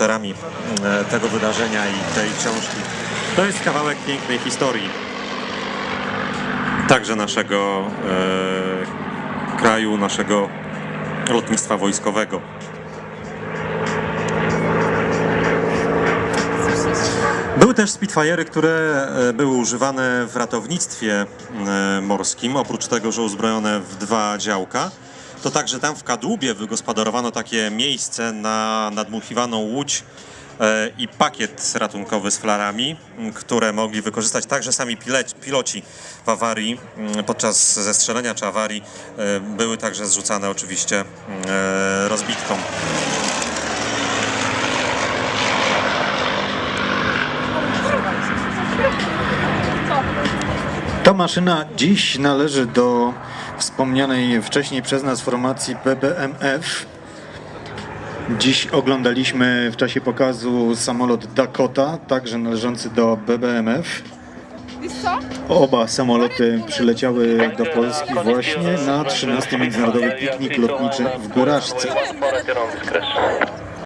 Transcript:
bohaterami e, tego wydarzenia i tej książki. To jest kawałek pięknej historii. Także naszego e, kraju, naszego lotnictwa wojskowego. Były też Spitfire'y, które e, były używane w ratownictwie e, morskim. Oprócz tego, że uzbrojone w dwa działka, to także tam w Kadłubie wygospodarowano takie miejsce na nadmuchiwaną łódź e, i pakiet ratunkowy z flarami, które mogli wykorzystać także sami piloci w awarii. m, Podczas zestrzelenia czy awarii e, były także zrzucane oczywiście e, rozbitką. Ta maszyna dziś należy do wspomnianej wcześniej przez nas formacji BBMF. Dziś oglądaliśmy w czasie pokazu samolot Dakota, także należący do BBMF. Oba samoloty przyleciały do Polski właśnie na 13 Międzynarodowy Piknik Lotniczy w Skreszy.